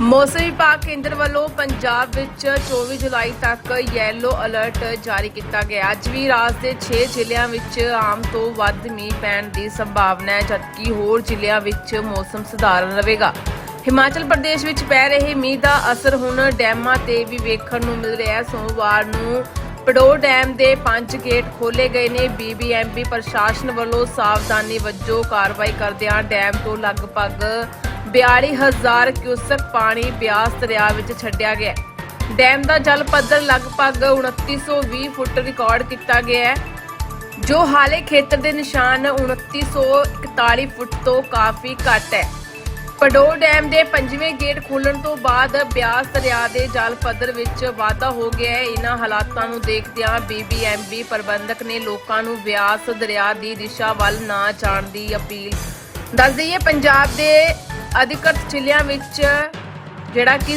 ਮੌਸਮ ਵਿਭਾਗ ਕੇਂਦਰ ਵੱਲੋਂ ਪੰਜਾਬ ਵਿੱਚ 24 ਜੁਲਾਈ ਤੱਕ ਯੈਲੋ ਅਲਰਟ ਜਾਰੀ ਕੀਤਾ ਗਿਆ। ਅੱਜ ਵੀ ਰਾਜ ਦੇ 6 ਜ਼ਿਲ੍ਹਿਆਂ ਵਿੱਚ ਆਮ ਤੋਂ ਵੱਧ ਮੀਂਹ ਪੈਣ ਦੀ ਸੰਭਾਵਨਾ ਹੈ, ਜਦਕਿ ਹੋਰ ਜ਼ਿਲ੍ਹਿਆਂ ਵਿੱਚ ਮੌਸਮ ਸਧਾਰਨ ਰਹੇਗਾ। ਹਿਮਾਚਲ ਪ੍ਰਦੇਸ਼ ਵਿੱਚ ਪੈ ਰਹੇ ਮੀਂਹ ਦਾ ਅਸਰ ਹੁਣ ਡੈਮਾਂ ਤੇ ਵੀ ਵੇਖਣ ਨੂੰ ਮਿਲ ਰਿਹਾ ਹੈ। ਸੋਮਵਾਰ ਨੂੰ ਪਡੋ ਡੈਮ ਦੇ ਪੰਜ ਗੇਟ ਖੋਲੇ ਗਏ ਨੇ। ਬੀਬੀਐਮਬੀ ਪ੍ਰਸ਼ਾਸਨ ਵੱਲੋਂ ਸਾਵਧਾਨੀ ਵਜੋਂ ਕਾਰਵਾਈ ਕਰਦਿਆਂ ਡੈਮ ਤੋਂ ਲਗਭਗ 42000 ਕਿਊਸਕ ਪਾਣੀ ਬਿਆਸ ਦਰਿਆ ਵਿੱਚ ਛੱਡਿਆ ਗਿਆ ਡੈਮ ਦਾ ਜਲ ਪੱਧਰ ਲਗਭਗ 2920 ਫੁੱਟ ਰਿਕਾਰਡ ਕੀਤਾ ਗਿਆ ਹੈ, ਜੋ ਹਾਲੇ ਖੇਤਰ ਦੇ ਨਿਸ਼ਾਨ 2941 ਫੁੱਟ ਤੋਂ ਕਾਫੀ ਘੱਟ ਹੈ। ਪਡੋ ਡੈਮ ਦੇ ਪੰਜਵੇਂ ਗੇਟ ਖੋਲਣ ਤੋਂ ਬਾਅਦ ਬਿਆਸ ਦਰਿਆ ਦੇ ਜਲ ਪੱਧਰ ਵਿੱਚ ਵਾਧਾ ਹੋ ਗਿਆ ਹੈ। ਇਹਨਾਂ ਹਾਲਾਤਾਂ ਨੂੰ ਦੇਖਦਿਆਂ ਬੀਬੀਐਮਬੀ ਪ੍ਰਬੰਧਕ ਨੇ ਲੋਕਾਂ ਨੂੰ ਬਿਆਸ ਦਰਿਆ ਦੀ ਦਿਸ਼ਾ ਵੱਲ ਨਾ ਜਾਣ ਦੀ ਅਪੀਲ। ਦੱਸ ਦਈਏ ਪੰਜਾਬ ਦੇ ਅਧਿਕਤ ਜ਼ਿਲ੍ਹਿਆਂ ਵਿੱਚ ਜਿਹੜਾ ਕਿ